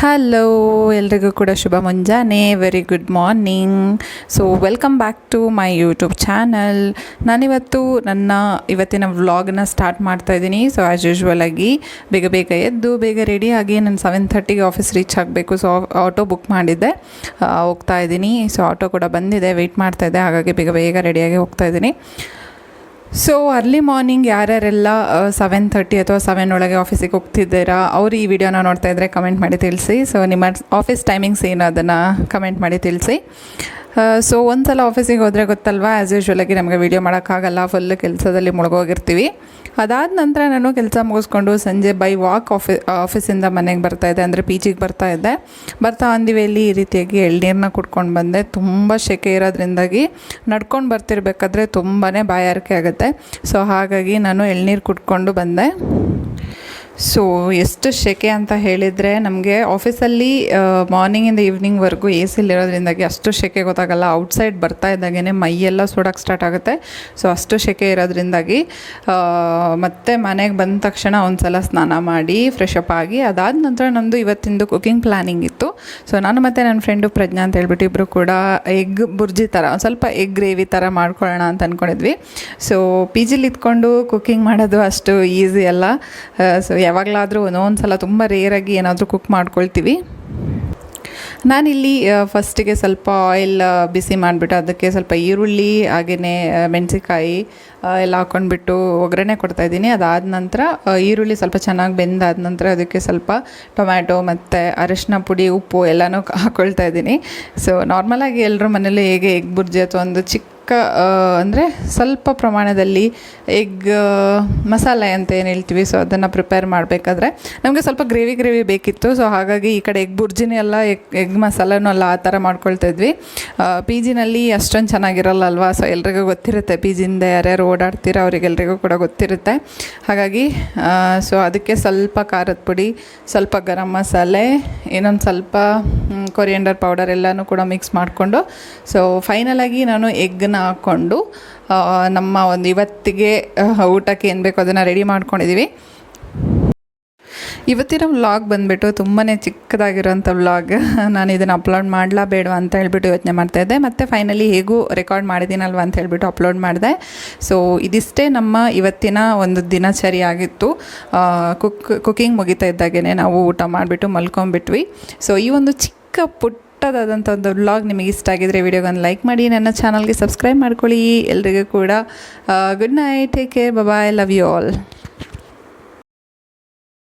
Hello ಎಲ್ರಿಗೂ ಕೂಡ ಶುಭ ಮುಂಜಾನೆ very good morning so welcome back to my YouTube channel ನಾನಿವತ್ತು ನನ್ನ ಇವತ್ತಿನ ವ್ಲಾಗ್ನ ಸ್ಟಾರ್ಟ್ ಮಾಡ್ತಾ ಇದ್ದೀನಿ. ಸೊ ಆ್ಯಸ್ ಯೂಶ್ವಲ್ ಆಗಿ ಬೇಗ ಬೇಗ ಎದ್ದು, ಬೇಗ ರೆಡಿ ಆಗಿ ನಾನು ಸೆವೆನ್ ಥರ್ಟಿಗೆ ಆಫೀಸ್ ರೀಚ್ ಆಗಬೇಕು. ಸೊ ಆಟೋ ಬುಕ್ ಮಾಡಿದ್ದೆ. ಹೋಗ್ತಾ ಇದ್ದೀನಿ. ಸೊ ಆಟೋ ಕೂಡ ಬಂದಿದೆ ವೆಯ್ಟ್ ಮಾಡ್ತಾ ಇದ್ದೆ. ಹಾಗಾಗಿ ಬೇಗ ಬೇಗ ರೆಡಿಯಾಗಿ ಹೋಗ್ತಾ ಇದ್ದೀನಿ. ಸೊ ಅರ್ಲಿ ಮಾರ್ನಿಂಗ್ ಯಾರ್ಯಾರೆಲ್ಲ ಸೆವೆನ್ ಥರ್ಟಿ ಅಥವಾ ಸೆವೆನ್ ಒಳಗೆ ಆಫೀಸಿಗೆ ಹೋಗ್ತಿದ್ದೀರಾ, ಅವರು ಈ ವಿಡಿಯೋನ ನೋಡ್ತಾ ಇದ್ದರೆ ಕಮೆಂಟ್ ಮಾಡಿ ತಿಳಿಸಿ. ಸೊ ನಿಮ್ಮ ಆಫೀಸ್ ಟೈಮಿಂಗ್ಸ್ ಏನು ಅದನ್ನು ಕಮೆಂಟ್ ಮಾಡಿ ತಿಳಿಸಿ. ಸೊ ಒಂದು ಸಲ ಆಫೀಸಿಗೆ ಹೋದರೆ ಗೊತ್ತಲ್ವಾ? ಆ್ಯಸ್ ಯೂಶ್ವಲಾಗಿ ನಮಗೆ ವೀಡಿಯೋ ಮಾಡೋಕ್ಕಾಗಲ್ಲ ಫುಲ್ ಕೆಲಸದಲ್ಲಿ ಮುಳುಗೋಗಿರ್ತೀವಿ. ಅದಾದ ನಂತರ ನಾನು ಕೆಲಸ ಮುಗಿಸ್ಕೊಂಡು ಸಂಜೆ ಬೈ ವಾಕ್ ಆಫೀ ಆಫೀಸಿಂದ ಮನೆಗೆ ಬರ್ತಾ ಇದ್ದೆ, ಅಂದರೆ ಪಿ ಜಿಗೆ ಬರ್ತಾ ಇದ್ದೆ. ಬರ್ತಾ ಅಂದಿವೆಯಲ್ಲಿ ಈ ರೀತಿಯಾಗಿ ಎಳ್ನೀರನ್ನ ಕುಡ್ಕೊಂಡು ಬಂದೆ. ತುಂಬ ಶೆಕೆ ಇರೋದ್ರಿಂದಾಗಿ ನಡ್ಕೊಂಡು ಬರ್ತಿರ್ಬೇಕಾದ್ರೆ ತುಂಬಾ ಬಾಯಾರಿಕೆ ಆಗುತ್ತೆ. ಸೊ ಹಾಗಾಗಿ ನಾನು ಎಳ್ನೀರು ಕುಡ್ಕೊಂಡು ಬಂದೆ. ಸೊ ಎಷ್ಟು ಸೆಕೆ ಅಂತ ಹೇಳಿದರೆ ನಮಗೆ ಆಫೀಸಲ್ಲಿ ಮಾರ್ನಿಂಗಿಂದ ಈವ್ನಿಂಗ್ವರೆಗೂ ಎ ಸಿಲಿರೋದ್ರಿಂದಾಗಿ ಅಷ್ಟು ಸೆಕೆ ಗೊತ್ತಾಗಲ್ಲ. ಔಟ್ಸೈಡ್ ಬರ್ತಾ ಇದ್ದಾಗೇ ಮೈಯೆಲ್ಲ ಸುಡೋಕ್ಕೆ ಸ್ಟಾರ್ಟ್ ಆಗುತ್ತೆ. ಸೊ ಅಷ್ಟು ಸೆಕೆ ಇರೋದ್ರಿಂದಾಗಿ ಮತ್ತು ಮನೆಗೆ ಬಂದ ತಕ್ಷಣ ಒಂದು ಸಲ ಸ್ನಾನ ಮಾಡಿ ಫ್ರೆಶ್ ಅಪ್ ಆಗಿ, ಅದಾದ ನಂತರ ನಮ್ಮದು ಇವತ್ತಿಂದು ಕುಕಿಂಗ್ ಪ್ಲ್ಯಾನಿಂಗ್ ಇತ್ತು. ಸೊ ನಾನು ಮತ್ತು ನನ್ನ ಫ್ರೆಂಡು ಪ್ರಜ್ಞಾ ಅಂತ ಹೇಳ್ಬಿಟ್ಟು ಇಬ್ಬರು ಕೂಡ ಎಗ್ ಬುರ್ಜಿ ಥರ ಒಂದು ಸ್ವಲ್ಪ ಎಗ್ ಗ್ರೇವಿ ಥರ ಮಾಡ್ಕೊಳ್ಳೋಣ ಅಂತ ಅಂದ್ಕೊಂಡಿದ್ವಿ ಸೊ ಪಿ ಜಿಲಿ ಇದ್ಕೊಂಡು ಕುಕ್ಕಿಂಗ್ ಮಾಡೋದು ಅಷ್ಟು ಈಸಿ ಅಲ್ಲ. ಸೊ ಯಾವಾಗಲಾದರೂ ಒಂದೊಂದು ಸಲ ತುಂಬ ರೇರಾಗಿ ಏನಾದರೂ ಕುಕ್ ಮಾಡ್ಕೊಳ್ತೀವಿ. ನಾನಿಲ್ಲಿ ಫಸ್ಟಿಗೆ ಸ್ವಲ್ಪ ಆಯಿಲ್ ಬಿಸಿ ಮಾಡಿಬಿಟ್ಟು ಅದಕ್ಕೆ ಸ್ವಲ್ಪ ಈರುಳ್ಳಿ ಹಾಗೆಯೇ ಮೆಣಸಿಕಾಯಿ ಎಲ್ಲ ಹಾಕ್ಕೊಂಡ್ಬಿಟ್ಟು ಒಗ್ಗರಣೆ ಕೊಡ್ತಾಯಿದ್ದೀನಿ ಅದಾದ ನಂತರ ಈರುಳ್ಳಿ ಸ್ವಲ್ಪ ಚೆನ್ನಾಗಿ ಬೆಂದಾದ ನಂತರ ಅದಕ್ಕೆ ಸ್ವಲ್ಪ ಟೊಮ್ಯಾಟೊ ಮತ್ತು ಅರಿಶಿನ ಪುಡಿ, ಉಪ್ಪು ಎಲ್ಲನೂ ಹಾಕ್ಕೊಳ್ತಾ ಇದ್ದೀನಿ. ಸೊ ನಾರ್ಮಲಾಗಿ ಎಲ್ಲರ ಮನೇಲಿ ಹೇಗೆ ಎಗ್ ಬುರ್ಜಿ ಅಥವಾ ಒಂದು ಚಿಕ್ಕ ಅಂದರೆ ಸ್ವಲ್ಪ ಪ್ರಮಾಣದಲ್ಲಿ ಎಗ್ ಮಸಾಲೆ ಅಂತ ಏನು ಹೇಳ್ತೀವಿ ಸೊ ಅದನ್ನು ಪ್ರಿಪೇರ್ ಮಾಡಬೇಕಾದ್ರೆ ನಮಗೆ ಸ್ವಲ್ಪ ಗ್ರೇವಿ ಗ್ರೇವಿ ಬೇಕಿತ್ತು. ಸೊ ಹಾಗಾಗಿ ಈ ಕಡೆ ಎಗ್ ಬುರ್ಜಿನೇ ಎಲ್ಲ ಎಗ್ ಎಗ್ ಮಸಾಲನೂ ಅಲ್ಲ ಆ ಥರ ಮಾಡ್ಕೊಳ್ತಾ ಇದ್ವಿ. ಪಿ ಜಿನಲ್ಲಿ ಅಷ್ಟೊಂದು ಚೆನ್ನಾಗಿರಲ್ಲ ಅಲ್ವಾ ಸೊ ಎಲ್ರಿಗೂ ಗೊತ್ತಿರುತ್ತೆ. ಪಿ ಜಿಯಿಂದ ಯಾರ್ಯಾರು ಓಡಾಡ್ತೀರ ಅವರಿಗೆಲ್ರಿಗೂ ಕೂಡ ಗೊತ್ತಿರುತ್ತೆ. ಹಾಗಾಗಿ ಸೊ ಅದಕ್ಕೆ ಸ್ವಲ್ಪ ಖಾರದ ಪುಡಿ, ಸ್ವಲ್ಪ ಗರಂ ಮಸಾಲೆ, ಇನ್ನೊಂದು ಸ್ವಲ್ಪ ಕೊರಿಯಂಡರ್ ಪೌಡರ್ ಎಲ್ಲನೂ ಕೂಡ ಮಿಕ್ಸ್ ಮಾಡಿಕೊಂಡು ಸೊ ಫೈನಲಾಗಿ ನಾನು ಎಗ್ನ ಹಾಕ್ಕೊಂಡು ನಮ್ಮ ಒಂದು ಇವತ್ತಿಗೆ ಊಟಕ್ಕೆ ಏನು ಬೇಕೋ ಅದನ್ನು ರೆಡಿ ಮಾಡ್ಕೊಂಡಿದ್ದೀವಿ ಇವತ್ತಿನ ವ್ಲಾಗ್ ಬಂದುಬಿಟ್ಟು ತುಂಬಾ ಚಿಕ್ಕದಾಗಿರೋಂಥ ವ್ಲಾಗ್ ನಾನು ಇದನ್ನು ಅಪ್ಲೋಡ್ ಮಾಡಲಾ ಬೇಡ ಅಂತ ಹೇಳ್ಬಿಟ್ಟು ಯೋಚನೆ ಮಾಡ್ತಾ ಇದ್ದೆ. ಮತ್ತು ಫೈನಲಿ ಹೇಗೂ ರೆಕಾರ್ಡ್ ಮಾಡಿದ್ದೀನಲ್ವ ಅಂತ ಹೇಳ್ಬಿಟ್ಟು ಅಪ್ಲೋಡ್ ಮಾಡಿದೆ. ಸೊ ಇದಿಷ್ಟೇ ನಮ್ಮ ಇವತ್ತಿನ ಒಂದು ದಿನಚರಿ ಆಗಿತ್ತು. ಕುಕ್ ಕುಕಿಂಗ್ ಮುಗಿತಾ ಇದ್ದಾಗೇ ನಾವು ಊಟ ಮಾಡಿಬಿಟ್ಟು ಮಲ್ಕೊಂಬಿಟ್ವಿ ಸೊ ಈ ಒಂದು ಚಿಕ್ಕ ಪುಟ್ಟದಾದಂಥ ಒಂದು ವ್ಲಾಗ್ ನಿಮಗೆ ಇಷ್ಟ ಆಗಿದ್ರೆ ವಿಡಿಯೋಗೊಂದು ಲೈಕ್ ಮಾಡಿ, ನನ್ನ ಚಾನಲ್ಗೆ ಸಬ್ಸ್ಕ್ರೈಬ್ ಮಾಡ್ಕೊಳ್ಳಿ. ಎಲ್ರಿಗೂ ಕೂಡ good night take care bye love you all